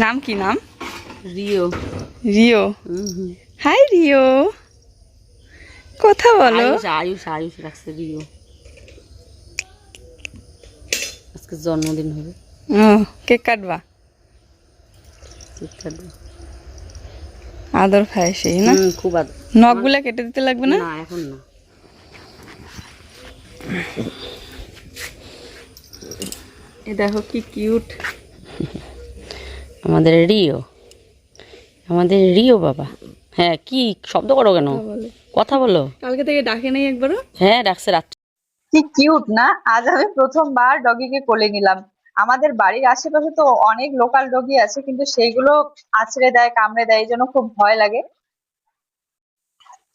নাম কি নাম? রিও। রিও। Hi Rio. কথা বলো। আয়ুষ আয়ুষ রাখছে রিও। আজকে জন্মদিন হবে। ও কেক কাটবা? কেক কাটবো। আদর খায় সেই না খুব আদর। নখগুলা কেটে দিতে লাগবে না? না এখন না। এ দেখো কি কিউট। আমাদের রিও। আমাদের রিও বাবা। হ্যাঁ কি শব্দ করো কেন? বলো। কথা বলো। কালকে থেকে ডাকে নেই একবারও? হ্যাঁ ডাকছে রাত্রে কি কিউট না? আজ আমি প্রথমবার ডগিকে কোলে নিলাম। আমাদের বাড়ির আশেপাশে তো অনেক লোকাল ডগি আছে কিন্তু সেইগুলো আছড়ে দেয় কামড়ে দেয় এই জন্য খুব ভয় লাগে।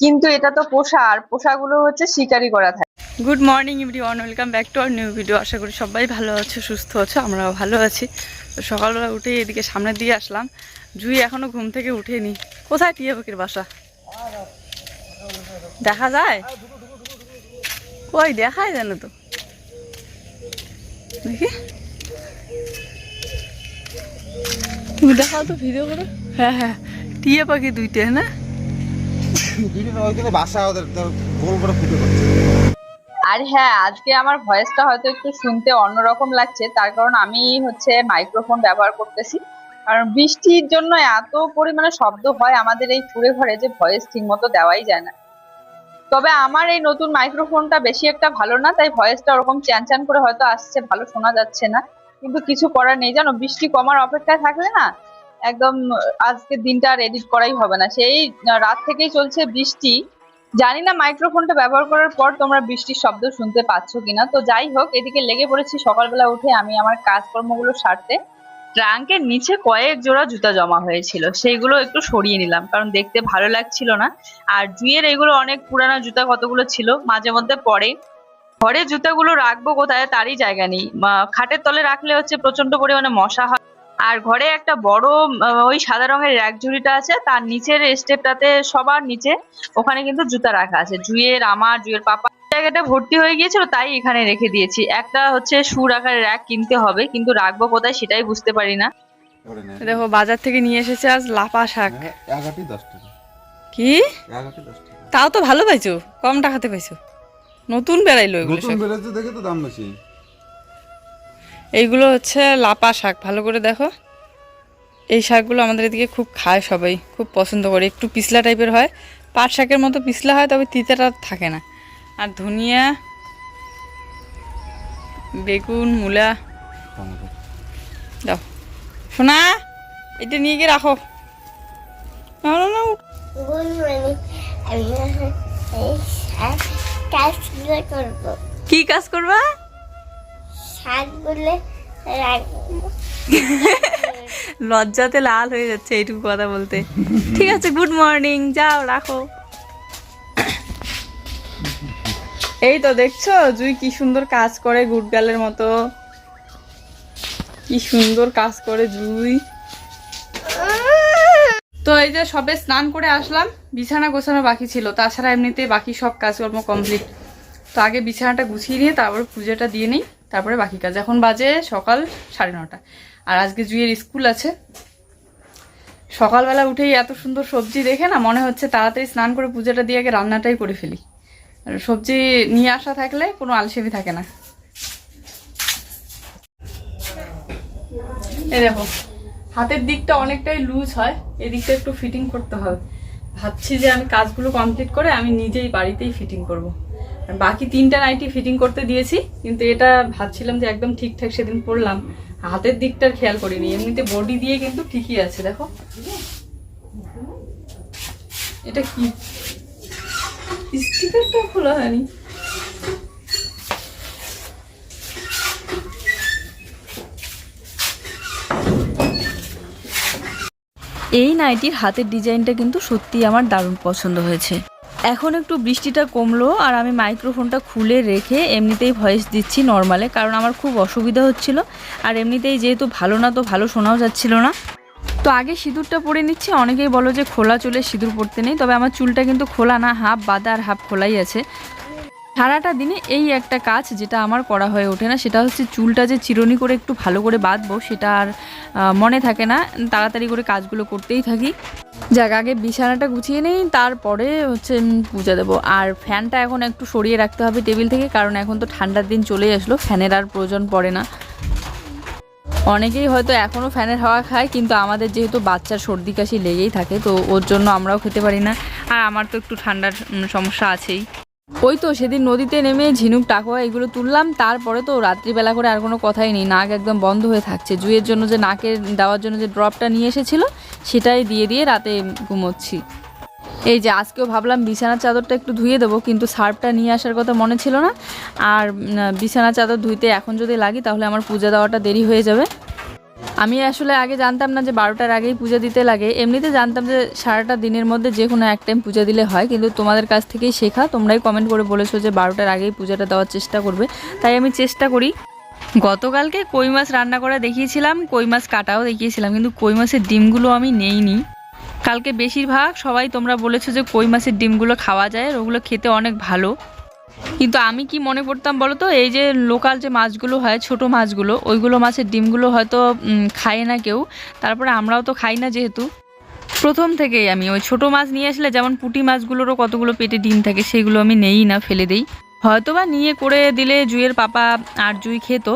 কিন্তু এটা তো পোষা আর পোষাগুলো হচ্ছে শিকারি করা থাকে। Good morning everyone welcome back to our new video আশা করি সবাই ভালো আছো সুস্থ আছো আমরাও ভালো আছি। সকালবেলা উঠে এদিকে সামনে দিয়ে আসলাম। জুই এখনও ঘুম থেকে উঠেনি। কোথায় টিয়া পাখির বাসা? দেখা যায়? কই, দেখায় জানো তো। দেখি। তুমি দেখাও তো ভিডিও করে। হ্যাঁ হ্যাঁ। টিয়া পাখি দুইটা, না? বাসা ওদের গোল করে ফুটে আর হ্যাঁ আজকে আমার ভয়েসটা হয়তো একটু শুনতে অন্যরকম লাগছে। তার কারণ আমি হচ্ছে মাইক্রোফোন ব্যবহার করতেছি। কারণ বৃষ্টির জন্য এত পরিমাণে শব্দ হয় আমাদের এই কুড়ে ঘরে যে ভয়েস ঠিক মতো দেওয়াই যায় না। তবে আমার এই নতুন মাইক্রোফোনটা বেশি একটা ভালো না, তাই ভয়েসটা ওরকম চ্যান চ্যান করে হয়তো আসছে, ভালো শোনা যাচ্ছে না। কিন্তু কিছু করার নেই, জানো, বৃষ্টি কমার অপেক্ষায় থাকলে না একদম আজকে দিনটা আর এডিট করাই হবে না। সেই রাত থেকেই চলছে বৃষ্টি। জানি না মাইক্রোফোনটা ব্যবহার করার পর তোমরা বৃষ্টির শব্দ শুনতে পাচ্ছ কিনা। তো যাই হোক, এদিকে লেগে পড়েছি সকালবেলা উঠে আমি আমার কাজকর্মগুলো সারতে। ট্রাঙ্কের নিচে কয়েক জোড়া জুতা জমা হয়েছিল, সেইগুলো একটু সরিয়ে নিলাম, কারণ দেখতে ভালো লাগছিল না। আর জুয়ের এগুলো অনেক পুরানো জুতা কতগুলো ছিল, মাঝে মধ্যে পরে ঘরে জুতাগুলো রাখব কোথায়, তারই জায়গা নেই। খাটের তলে রাখলে হচ্ছে প্রচণ্ড পরিমাণে মশা হয়। আর ঘরে একটা বড় ওই সাদা রঙের র্যাক ঝুড়িটা আছে তার নিচের স্টেপটাতে সবার নিচে ওখানে কিন্তু জুতা রাখা আছে। জুয়ের আমার জুয়ের পাপা। জায়গাটা ভর্তি হয়ে গিয়েছিল তাই এখানে রেখে দিয়েছি। একটা হচ্ছে শু রাখার র্যাক কিনতে হবে কিন্তু রাখব কোথায় সেটাই বুঝতে পারি না। দেখো বাজার থেকে নিয়ে এসেছে আজ লাপা শাক। হ্যাঁ, কি? তাও তো ভালো পাইছো কম টাকাতে পাইছো। নতুন বেড়াইলো এগুলো নতুন বেরোচ্ছে দেখে তো দাম বেশি। এইগুলো হচ্ছে লাপা শাক ভালো করে দেখো। এই শাকগুলো আমাদের এদিকে খুব খায় সবাই খুব পছন্দ করে। একটু পিছলা টাইপের হয় পাট শাকের মতো পিছলা হয় তবে তিতাটা থাকে না। আর ধনিয়া বেগুন মূলা। দাও। শোনা এটা নিয়ে গিয়ে রাখো। না কি কাজ করবা? লজ্জাতে লাল হয়ে যাচ্ছে এইটুকু কথা বলতে। ঠিক আছে গুড মর্নিং যাও, রাখো। এই তো দেখছ, জুই কি সুন্দর কাজ করে গুড গার্লের মতো। কি সুন্দর কাজ করে জুই। তো এই যে সবে স্নান করে আসলাম, বিছানা গোছানো বাকি ছিল, তাছাড়া এমনিতে বাকি সব কাজকর্ম কমপ্লিট তো আগে বিছানাটা গুছিয়ে নিয়ে তারপর পুজোটা দিয়ে নিই। তারপরে বাকি কাজ। এখন বাজে সকাল সাড়ে নটা। আর আজকে জুইয়ের স্কুল আছে। সকালবেলা উঠেই এত সুন্দর সবজি দেখে না মনে হচ্ছে তাড়াতাড়ি স্নান করে পূজাটা দিয়ে আগে রান্নাটাই করে ফেলি। আর সবজি নিয়ে আসা থাকলে কোনো আলসেমি থাকে না। এই দেখো, হাতের দিকটা অনেকটাই লুজ হয়, এদিকটা একটু ফিটিং করতে হবে। ভাবছি যে আমি কাজগুলো কমপ্লিট করে আমি নিজেই বাড়িতেই ফিটিং করব। বাকি তিনটা নাইটি ফিটিং করতে দিয়েছি, কিন্তু এটা ভাবছিলাম যে একদম ঠিকঠাক সেদিন পরলাম হাতের দিকটার খেয়াল করিনি, এমনিতে বডি দিয়ে কিন্তু ঠিকই আছে, দেখো। এটা কি? স্টিকারটা খোলা হয়নি। এই নাইটির হাতের ডিজাইনটা কিন্তু সত্যি আমার দারুণ পছন্দ হয়েছে। এখন একটু বৃষ্টিটা কমলো আর আমি মাইক্রোফোনটা খুলে রেখে এমনিতেই ভয়েস দিচ্ছি নর্মালে কারণ আমার খুব অসুবিধা হচ্ছিল। আর এমনিতেই যেহেতু ভালো না তো ভালো শোনাও যাচ্ছিল না। তো আগে সিঁদুরটা পরে নিচ্ছি, অনেকেই বলো যে খোলা চুলে সিঁদুর পরতে নেই, তবে আমার চুলটা কিন্তু খোলা না হাফ বাঁধা আর হাফ খোলাই আছে। সারাটা দিনে এই একটা কাজ যেটা আমার করা হয়ে ওঠে না, সেটা হচ্ছে চুলটা যে চিরনি করে একটু ভালো করে বাঁধবো, সেটা আর মনে থাকে না। তাড়াতাড়ি করে কাজগুলো করতেই থাকি। যাক, আগে বিছানাটা গুছিয়ে নেই, তারপরে হচ্ছে পূজা দেবো। আর ফ্যানটা এখন একটু সরিয়ে রাখতে হবে টেবিল থেকে, কারণ এখন তো ঠান্ডার দিন চলেই আসলো, ফ্যানের আর প্রয়োজন পড়ে না। অনেকেই হয়তো এখনও ফ্যানের হাওয়া খায়, কিন্তু আমাদের যেহেতু বাচ্চার সর্দি কাশি লেগেই থাকে, তো ওর জন্য আমরাও খেতে পারি না। আর আমার তো একটু ঠান্ডার সমস্যা আছেই। ওই তো সেদিন নদীতে নেমে ঝিনুক টাকুয়া এগুলো তুললাম, তারপরে তো রাত্রিবেলা করে আর কোনো কথাই নেই, নাক একদম বন্ধ হয়ে থাকছে। জুয়ের জন্য যে নাকের, দেওয়ার জন্য যে ড্রপটা নিয়ে এসেছিল, সেটাই দিয়ে দিয়ে রাতে ঘুমোচ্ছি। এই যে আজকেও ভাবলাম বিছানার চাদরটা একটু ধুয়ে দেবো, কিন্তু সার্ফটা নিয়ে আসার কথা মনে ছিল না। আর বিছানার চাদর ধুইতে এখন যদি লাগি, তাহলে আমার পূজা দেওয়াটা দেরি হয়ে যাবে। আমি আসলে আগে জানতাম না যে বারোটার আগেই পূজা দিতে লাগে। এমনিতে জানতাম যে সারাটা দিনের মধ্যে যে কোনো এক টাইম পূজা দিলে হয়, কিন্তু তোমাদের কাছ থেকেই শেখা। তোমরাই কমেন্ট করে বলেছ যে বারোটার আগেই পূজাটা দেওয়ার চেষ্টা করবে। তাই আমি চেষ্টা করি। গতকালকে কই মাছ রান্না করা দেখিয়েছিলাম, কই মাছ কাটাও দেখিয়েছিলাম, কিন্তু কই মাছের ডিমগুলো আমি নেইনি। কালকে বেশিরভাগ সবাই তোমরা বলেছ যে কই মাছের ডিমগুলো খাওয়া যায় ওগুলো খেতে অনেক ভালো। কিন্তু আমি কি মনে করতাম বলো তো এই যে লোকাল যে মাছগুলো হয়, ছোট মাছগুলো, ওইগুলো মাছের ডিমগুলো হয়তো খায় না কেউ। তারপরে আমরাও তো খাই না যেহেতু। প্রথম থেকেই আমি ওই ছোট মাছ নিয়ে আসলে যেমন পুঁটি মাছগুলোরও কতগুলো পেটে ডিম থাকে, সেগুলো আমি নেই না, ফেলে দিই। হয়তো বা নিয়ে করে দিলে জুইয়ের পাপা আর জুই খেত।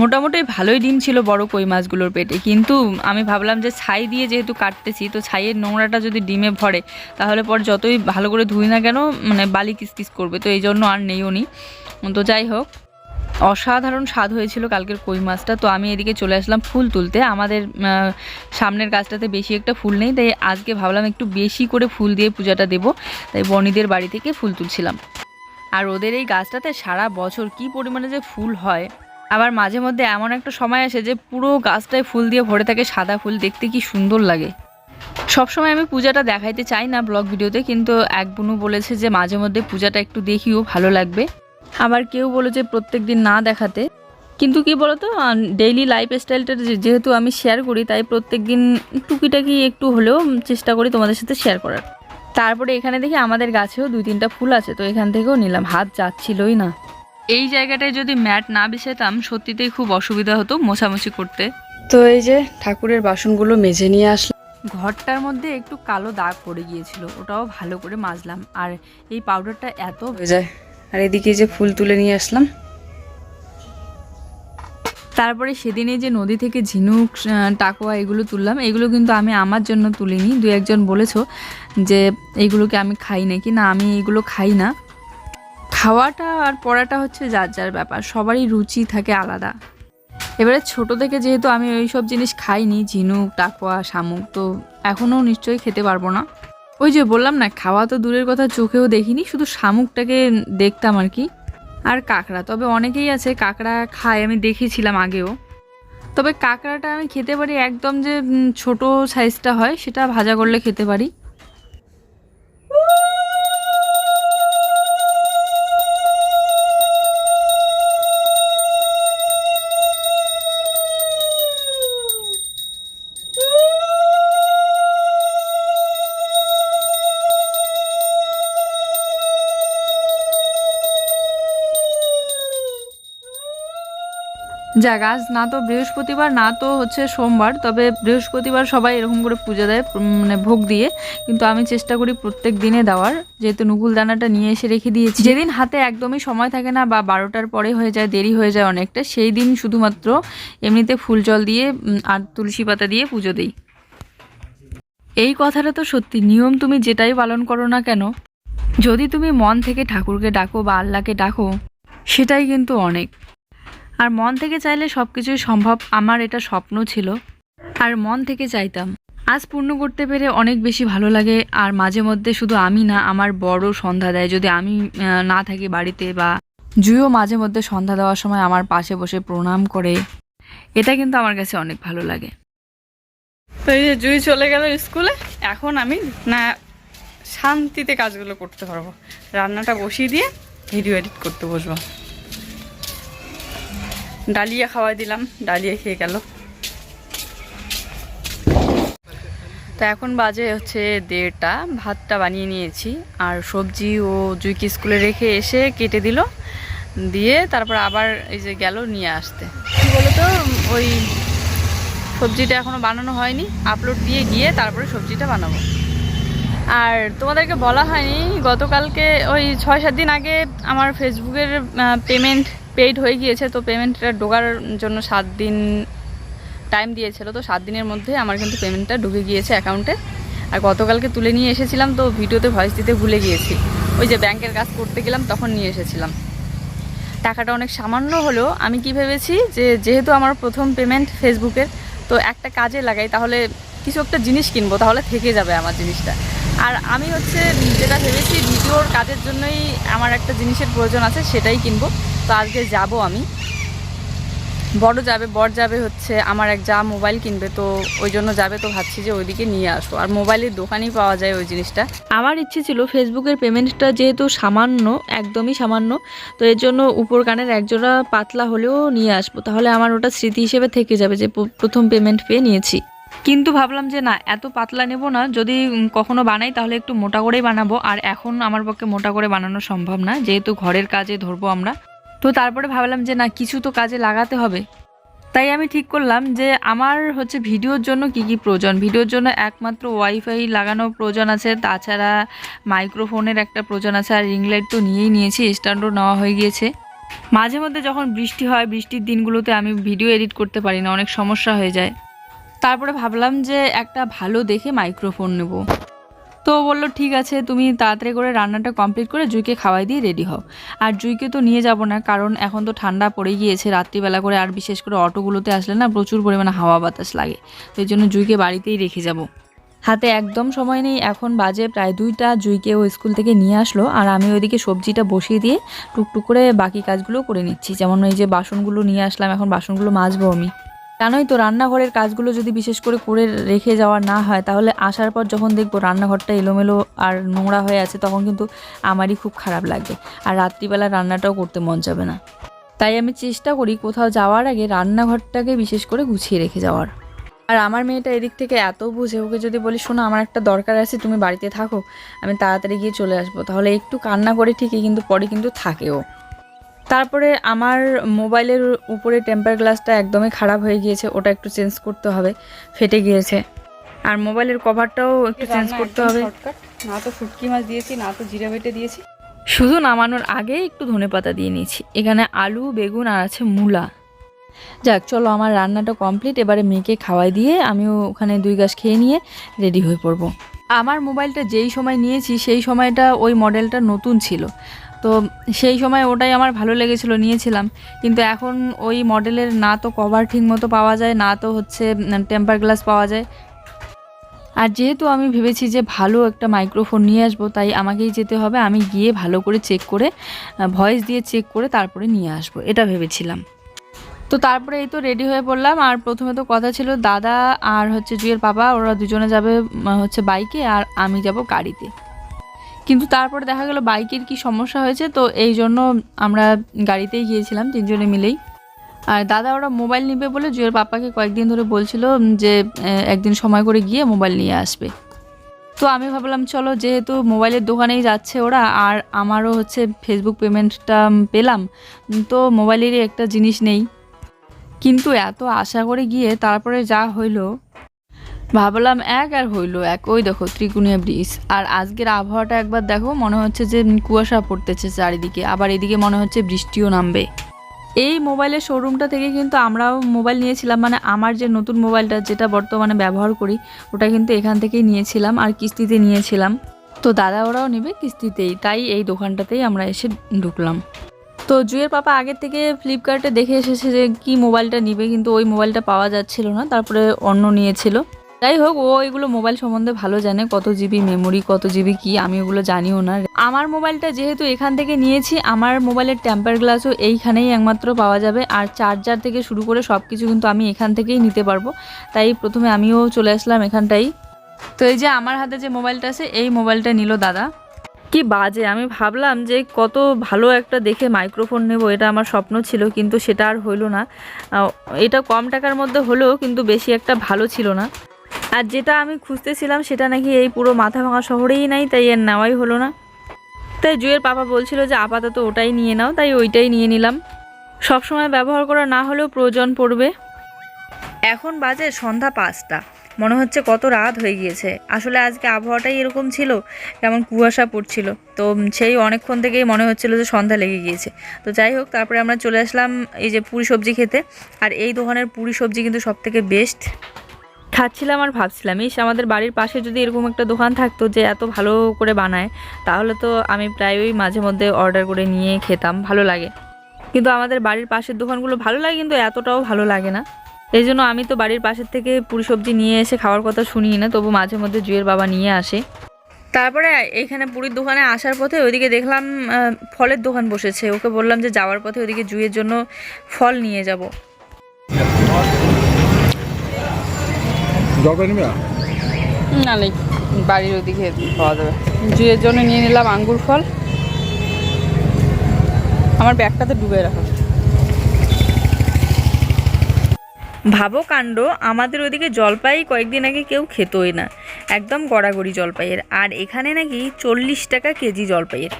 মোটামুটি ভালোই ডিম ছিল বড় কই মাছগুলোর পেটে। কিন্তু আমি ভাবলাম যে ছাই দিয়ে যেহেতু কাটতেছি, তো ছাইয়ের নোংরাটা যদি ডিমে ভরে, তাহলে পর যতই ভালো করে ধুই না কেন মানে বালি কিসকিস করবে, তো এই জন্য আর নেইও নি তো যাই হোক, অসাধারণ স্বাদ হয়েছিল কালকের কই মাছটা। তো আমি এদিকে চলে আসলাম ফুল তুলতে। আমাদের সামনের গাছটাতে বেশি একটা ফুল নেই, তাই আজকে ভাবলাম একটু বেশি করে ফুল দিয়ে পূজাটা দেবো। তাই বনিদের বাড়ি থেকে ফুল তুলছিলাম। আর ওদের এই গাছটাতে সারা বছর কি পরিমাণে যে ফুল হয় আবার মাঝে মধ্যে এমন একটা সময় আসে যে পুরো গাছটায় ফুল দিয়ে ভরে থাকে সাদা ফুল, দেখতে কি সুন্দর লাগে। সবসময় আমি পূজাটা দেখাইতে চাই না ব্লগ ভিডিওতে, কিন্তু এক বুনু বলেছে যে মাঝে মধ্যে পূজাটা একটু দেখিও, ভালো লাগবে। আবার কেউ বলে যে প্রত্যেক দিন না দেখাতে। কিন্তু কি বলতো ডেইলি লাইফ স্টাইলটা যেহেতু আমি শেয়ার করি, তাই প্রত্যেক দিন টুকিটাকি একটু হলেও চেষ্টা করি তোমাদের সাথে শেয়ার করার। তারপরে এখানে দেখি আমাদের গাছেও দুই তিনটা ফুল আছে, তো এখান থেকেও নিলাম। হাত যাচ্ছিলই না। এই জায়গাটায় যদি ম্যাট না বিছাতাম সত্যিতেই খুব অসুবিধা হতো মোছামুছি করতে। তো এই যে ঠাকুরের বাসনগুলো মেজে নিয়ে আসলাম। ঘরটার মধ্যে একটু কালো দাগ পড়ে গিয়েছিল ওটাও ভালো করে মাজলাম। আর এই পাউডারটা এত হয়ে যায়। আর এদিকে যে ফুল তুলে নিয়ে আসলাম। তারপরে সেদিনে যে নদী থেকে ঝিনুক টাকোয়া এগুলো তুললাম। এগুলো কিন্তু আমি আমার জন্য তুলিনি। দু একজন বলেছ যে এইগুলোকে আমি খাই নাকি? না আমি এগুলো খাই না। খাওয়াটা আর পড়াটা হচ্ছে যার যার ব্যাপার, সবারই রুচি থাকে আলাদা। এবারে ছোট থেকে যেহেতু আমি ওই সব জিনিস খাইনি, ঝিনুক, টাকোয়া, শামুক, তো এখনও নিশ্চয়ই খেতে পারব না। ওই যে বললাম না, খাওয়া তো দূরের কথা, চোখেও দেখিনি, শুধু শামুকটাকে দেখতাম আর কি। আর কাঁকড়া, তবে অনেকেই আছে কাঁকড়া খায়, আমি দেখেছিলাম আগেও। তবে কাঁকড়াটা আমি খেতে পারি একদম যে ছোট সাইজটা হয়, সেটা ভাজা করলে খেতে পারি। যাক, আজ না তো বৃহস্পতিবার, না তো হচ্ছে সোমবার, তবে বৃহস্পতিবার সবাই এরকম করে পুজো দেয় মানে ভোগ দিয়ে। কিন্তু আমি চেষ্টা করি প্রত্যেক দিনে দেওয়ার, যেহেতু নুকুল দানাটা নিয়ে এসে রেখে দিয়েছি। যেদিন হাতে একদমই সময় থাকে না বা বারোটার পরে হয়ে যায়, দেরি হয়ে যায় অনেকটা, সেই দিন শুধুমাত্র এমনিতে ফুল জল দিয়ে আর তুলসী পাতা দিয়ে পুজো দিই। এই কথাটা তো সত্যি, নিয়ম তুমি যেটাই পালন করো না কেন, যদি তুমি মন থেকে ঠাকুরকে ডাকো বা আল্লাহকে ডাকো, সেটাই কিন্তু অনেক। আর মন থেকে চাইলে সব কিছুই সম্ভব, আমার এটা স্বপ্ন ছিল। আর মন থেকে চাইতাম। আজ পূর্ণ করতে পেরে অনেক বেশি ভালো লাগে, আর মাঝে মধ্যে শুধু আমি না, আমার বড় সন্ধ্যা দেয়। যদি আমি না থাকি বাড়িতে বা জুইও মাঝে মধ্যে সন্ধ্যা দেওয়ার সময় আমার পাশে বসে প্রণাম করে, এটা কিন্তু আমার কাছে অনেক ভালো লাগে। জুই চলে গেল স্কুলে, এখন আমি না, শান্তিতে কাজগুলো করতে পারব। রান্নাটা বসিয়ে দিয়ে ভিডিও এডিট করতে বসবো। ডালিয়া খাওয়াই দিলাম, ডালিয়া খেয়ে গেল। তো তো এখন বাজে হচ্ছে দেড়টা, ভাতটা বানিয়ে নিয়েছি, আর সবজি ও জুইকে স্কুলে রেখে এসে কেটে দিল, দিয়ে তারপর আবার এই যে গেল নিয়ে আসতে। কী বলতো, ওই সবজিটা এখনও বানানো হয়নি আপলোড দিয়ে গিয়ে তারপরে সবজিটা বানাবো। আর তোমাদেরকে বলা হয়নি, গতকালকে ওই ছয় সাত দিন আগে আমার ফেসবুকের পেমেন্ট পেইড হয়ে গিয়েছে, তো পেমেন্টটা ঢোকার জন্য সাত দিন টাইম দিয়েছিল, তো সাত দিনের মধ্যে আমার কিন্তু পেমেন্টটা ঢুকে গিয়েছে অ্যাকাউন্টে আর গতকালকে তুলে নিয়ে এসেছিলাম, তো ভিডিওতে ভয়েস দিতে ভুলে গিয়েছি। ওই যে ব্যাংকের কাজ করতে গেলাম, তখন নিয়ে এসেছিলাম। টাকাটা অনেক সামান্য হলেও আমি কি ভেবেছি যে, যেহেতু আমার প্রথম পেমেন্ট ফেসবুকের তো একটা কাজে লাগাই, তাহলে কিছু একটা জিনিস কিনবো, তাহলে থেকে যাবে আমার জিনিসটা। আর আমি হচ্ছে যেটা ভেবেছি, ভিডিওর কাজের জন্যই আমার একটা জিনিসের প্রয়োজন আছে, সেটাই কিনবো। তো আজকে যাব আমি। বড় যাবে, বর যাবে হচ্ছে, আমার এক যা মোবাইল কিনবে, তো ওই জন্য যাবে তো ভাবছি যে ওইদিকে নিয়ে আসব। আর মোবাইলের দোকানেই পাওয়া যায় ওই জিনিসটা। আমার ইচ্ছে ছিল ফেসবুকের পেমেন্টটা যেহেতু সামান্য, একদমই সামান্য, তো এর জন্য উপর কানের একজোড়া পাতলা হলেও নিয়ে আসব। তাহলে আমার ওটা স্মৃতি হিসেবে থেকে যাবে যে প্রথম পেমেন্ট পেয়ে নিয়েছি। কিন্তু ভাবলাম যে না, এত পাতলা নেব না, যদি কখনো বানাই তাহলে একটু মোটা করেই বানাবো। আর এখন আমার পক্ষে মোটা করে বানানো সম্ভব না, যেহেতু ঘরের কাজে ধরবো আমরা। তো তারপরে ভাবলাম যে না, কিছু তো কাজে লাগাতে হবে। তাই আমি ঠিক করলাম যে আমার হচ্ছে ভিডিওর জন্য কি কি প্রয়োজন। ভিডিওর জন্য একমাত্র ওয়াইফাই লাগানো প্রয়োজন আছে, তাছাড়া মাইক্রোফোনের একটা প্রয়োজন আছে, আর রিং লাইট তো নিয়েই নিয়েছি স্ট্যান্ডও নেওয়া হয়ে গিয়েছে। মাঝে মধ্যে যখন বৃষ্টি হয়, বৃষ্টির দিনগুলোতে আমি ভিডিও এডিট করতে পারি না, অনেক সমস্যা হয়ে যায়। তারপরে ভাবলাম যে একটা ভালো দেখে মাইক্রোফোন নেব। তো বলল, ঠিক আছে, তুমি তাড়াতাড়ি করে রান্নাটা কমপ্লিট করে জুইকে খাওয়াই দিয়ে রেডি হও। আর জুইকে তো নিয়ে যাব না, কারণ এখন তো ঠান্ডা পড়ে গিয়েছে, রাত্রিবেলা করে আর বিশেষ করে অটোগুলোতে আসলে না প্রচুর পরিমাণে হাওয়া বাতাস লাগে। তো এই জন্য জুইকে বাড়িতেই রেখে যাব। হাতে একদম সময় নেই, এখন বাজে প্রায় দুইটা। জুইকে ও স্কুল থেকে নিয়ে আসলো, আর আমি ওইদিকে সবজিটা বসিয়ে দিয়ে টুকটুক করে বাকি কাজগুলো করে নিচ্ছি। যেমন ওই যে বাসনগুলো নিয়ে আসলাম, এখন বাসনগুলো মাজবো আমি। জানোই তো রান্নাঘরের কাজগুলো যদি বিশেষ করে করে রেখে যাওয়া না হয়, তাহলে আসার পর যখন দেখব রান্নাঘরটা এলোমেলো আর নোংরা হয়ে আছে, তখন কিন্তু আমারই খুব খারাপ লাগবে। আর রাত্রিবেলা রান্নাটাও করতে মন যাবে না। তাই আমি চেষ্টা করি কোথাও যাওয়ার আগে রান্নাঘরটাকে বিশেষ করে গুছিয়ে রেখে যাওয়ার। আর আমার মেয়েটা এদিক থেকে এত বুঝে, ওকে যদি বলি, শোনো, আমার একটা দরকার আছে, তুমি বাড়িতে থাকো, আমি তাড়াতাড়ি গিয়ে চলে আসব। তাহলে একটু কান্না করে ঠিকই, কিন্তু পরে কিন্তু থাকেও। তারপরে আমার মোবাইলের উপরে টেম্পার গ্লাসটা একদমই খারাপ হয়ে গিয়েছে ওটা একটু চেঞ্জ করতে হবে ফেটে গিয়েছে। আর মোবাইলের কভারটাও একটু চেঞ্জ করতে হবে। না তো শুটকি মাছ দিয়েছি না তো জিরা বেটে দিয়েছি। শুধু নামানোর আগে একটু ধনেপাতা দিয়ে নিয়েছি। এখানে আলু বেগুন আর আছে মূলা। যাক চলো আমার রান্নাটা কমপ্লিট এবারে মেয়েকে খাওয়াই দিয়ে আমিও ওখানে দুই গাছ খেয়ে নিয়ে রেডি হয়ে পড়ব। আমার মোবাইলটা যেই সময় নিয়েছি সেই সময়টা ওই মডেলটা নতুন ছিল। তো সেই সময় ওটাই আমার ভালো লেগেছিল, নিয়েছিলাম। কিন্তু এখন ওই মডেলের না তো কভার ঠিক মতো পাওয়া যায়, না তো হচ্ছে টেম্পার গ্লাস পাওয়া যায়। আর যেহেতু আমি ভেবেছি যে ভালো একটা মাইক্রোফোন নিয়ে আসব, তাই আমাকেই যেতে হবে। আমি গিয়ে ভালো করে চেক করে ভয়েস দিয়ে চেক করে তারপরে নিয়ে আসব, এটা ভেবেছিলাম। তো তারপরে এই তো রেডি হয়ে পড়লাম। আর প্রথমে তো কথা ছিল দাদা আর হচ্ছে জুয়ের বাবা ওরা দুজনে যাবে হচ্ছে বাইকে আর আমি যাব গাড়িতে। কিন্তু তারপরে দেখা গেল বাইকের কি সমস্যা হয়েছে, তো এই জন্য আমরা গাড়িতেই গিয়েছিলাম তিনজনে মিলেই। আর দাদা ওরা মোবাইল নেবে বলে জুয়ের পাপাকে কয়েকদিন ধরে বলছিল যে একদিন সময় করে গিয়ে মোবাইল নিয়ে আসবে। তো আমি ভাবলাম, চলো যেহেতু মোবাইলের দোকানেই যাচ্ছে ওরা, আর আমারও হচ্ছে ফেসবুক পেমেন্টটা পেলাম তো মোবাইলেরই একটা জিনিস নেই। কিন্তু এত আশা করে গিয়ে তারপরে যা হইল ভাবলাম এক আর হইল এক। ওই দেখো, ত্রিকুণিয়া ব্রিজ। আর আজকের আবহাওয়াটা একবার দেখো, মনে হচ্ছে যে কুয়াশা পড়তেছে চারিদিকে। আবার এদিকে মনে হচ্ছে বৃষ্টিও নামবে। এই মোবাইলের শোরুমটা থেকে কিন্তু আমরাও মোবাইল নিয়েছিলাম। মানে আমার যে নতুন মোবাইলটা, যেটা বর্তমানে ব্যবহার করি, ওটা কিন্তু এখান থেকেই নিয়েছিলাম আর কিস্তিতে নিয়েছিলাম। তো দাদা ওরাও নেবে কিস্তিতেই। তাই এই দোকানটাতেই আমরা এসে ঢুকলাম। তো জুয়ের পাপা আগের থেকে ফ্লিপকার্টে দেখে এসেছে যে কি মোবাইলটা নিবে, কিন্তু ওই মোবাইলটা পাওয়া যাচ্ছিল না। তারপরে অন্য নিয়েছিল। যাই হোক, ও এগুলো মোবাইল সম্বন্ধে ভালো জানে, কত জিবি মেমোরি কত জিবি কি, আমি ওগুলো জানিও না। আমার মোবাইলটা যেহেতু এখান থেকে নিয়েছি, আমার মোবাইলের টেম্পার গ্লাসও এইখানেই একমাত্র পাওয়া যাবে, আর চার্জার থেকে শুরু করে সব কিছু কিন্তু আমি এখান থেকেই নিতে পারব। তাই প্রথমে আমিও চলে আসলাম এখানটাই। তো এই যে আমার হাতে যে মোবাইলটা আছে, এই মোবাইলটা নিল দাদা। কি বাজে, আমি ভাবলাম যে কত ভালো একটা দেখে মাইক্রোফোন নেব, এটা আমার স্বপ্ন ছিল, কিন্তু সেটা আর হইল না। এটা কম টাকার মধ্যে হলেও কিন্তু বেশি একটা ভালো ছিল না। আর যেটা আমি খুঁজতেছিলাম, সেটা নাকি এই পুরো মাথা ভাঙা শহরেই নাই, তাই এর নেওয়াই হলো না। তাই জুয়ের পাপা বলছিল যে, আপাতত ওটাই নিয়ে নাও। তাই ওইটাই নিয়ে নিলাম। সবসময় ব্যবহার করা না হলেও প্রয়োজন পড়বে। এখন বাজে সন্ধ্যা পাঁচটা। মনে হচ্ছে কত রাত হয়ে গিয়েছে। আসলে আজকে আবহাওয়াটাই এরকম ছিল, কেমন কুয়াশা পড়ছিল। তো সেই অনেকক্ষণ থেকেই মনে হচ্ছিল যে, সন্ধ্যা লেগে গিয়েছে। তো যাই হোক, তারপরে আমরা চলে আসলাম এই যে পুরি সবজি খেতে। আর এই দোকানের পুরি সবজি কিন্তু সব থেকে বেস্ট খাচ্ছিলাম আর ভাবছিলাম, ইস, আমাদের বাড়ির পাশে যদি এরকম একটা দোকান থাকতো যে এত ভালো করে বানায়, তাহলে তো আমি প্রায়ই মাঝে মধ্যে অর্ডার করে নিয়ে খেতাম, ভালো লাগে। কিন্তু আমাদের বাড়ির পাশের দোকানগুলো ভালো লাগে, কিন্তু এতটাও ভালো লাগে না। এই জন্য আমি তো বাড়ির পাশের থেকে পুরি সবজি নিয়ে এসে খাওয়ার কথা শুনি না, তবু মাঝে মধ্যে জুয়ের বাবা নিয়ে আসে। তারপরে এখানে পুরীর দোকানে আসার পথে ওইদিকে দেখলাম ফলের দোকান বসেছে। ওকে বললাম যে যাওয়ার পথে ওইদিকে জুয়ের জন্য ফল নিয়ে যাব। জলপাই নিবে? না নেই। বাড়ির ওদিকে পাওয়া যাবে। জুয়ের জন্য নিয়ে নিলাম আঙ্গুর ফল। আমার ব্যাগটাতে ডুবে রাখা। ভাবো কাণ্ড আমাদের ওদিকে জলপাই কয়েকদিন আগে কেউ খেতই না। একদম গড়াগড়ি জলপাইয়ের। আর এখানে নাকি চল্লিশ টাকা কেজি জলপাইয়ের।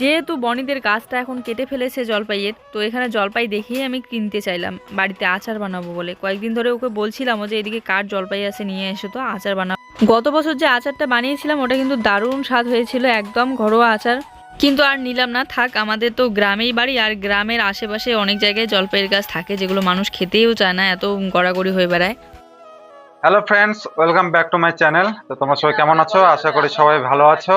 যেহেতু বনিদের গাছটা এখন কেটে ফেলেছে জলপাইয়ের, তো এখানে জলপাই দেখেই আমি কিনতে চাইলাম। বাড়িতে আচার বানাবো বলে। কয়েকদিন ধরে ওকে বলছিলাম যে এদিকে কার জলপাই আছে নিয়ে এসো তো, আচার বানাবো গত বছর যে আচারটা বানিয়েছিলাম, ওটা কিন্তু দারুণ স্বাদ হয়েছিল, একদম ঘরোয়া আচার। কিন্তু আর নিলাম না, থাক, আমাদের তো গ্রামেই বাড়ি, আর গ্রামের আশেপাশে অনেক জায়গায় জলপাইয়ের গাছ থাকে, যেগুলো মানুষ খেতেও চায় না, এত গড়াগড়ি হয়ে বেড়ায়। Hello friends welcome back to my channel তো তোমরা সবাই কেমন আছো? আশা করি সবাই ভালো আছো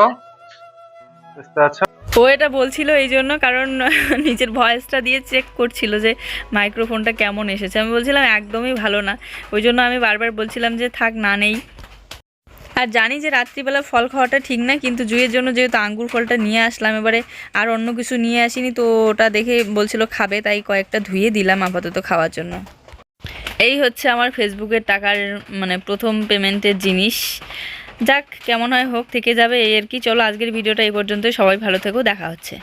আছো। ও এটা বলছিল এই জন্য কারণ নিজের ভয়েসটা দিয়ে চেক করছিল যে মাইক্রোফোনটা কেমন এসেছে। আমি বলছিলাম, একদমই ভালো না। ওই জন্য আমি বারবার বলছিলাম যে, থাক, না নেই। আর জানি যে রাত্রিবেলা ফল খাওয়াটা ঠিক না, কিন্তু জুয়ের জন্য যেহেতু আঙ্গুর ফলটা নিয়ে আসলাম, এবারে আর অন্য কিছু নিয়ে আসিনি, তো ওটা দেখে বলছিল খাবে, তাই কয়েকটা ধুয়ে দিলাম আপাতত খাওয়ার জন্য। এই হচ্ছে আমার ফেসবুকের টাকার মানে প্রথম পেমেন্টের জিনিস। যাক, কেমন হয়, হোক, থেকে যাবে এই আর কি। চলো, আজকের ভিডিওটা এই পর্যন্তই। সবাই ভালো থেকো, দেখা হচ্ছে।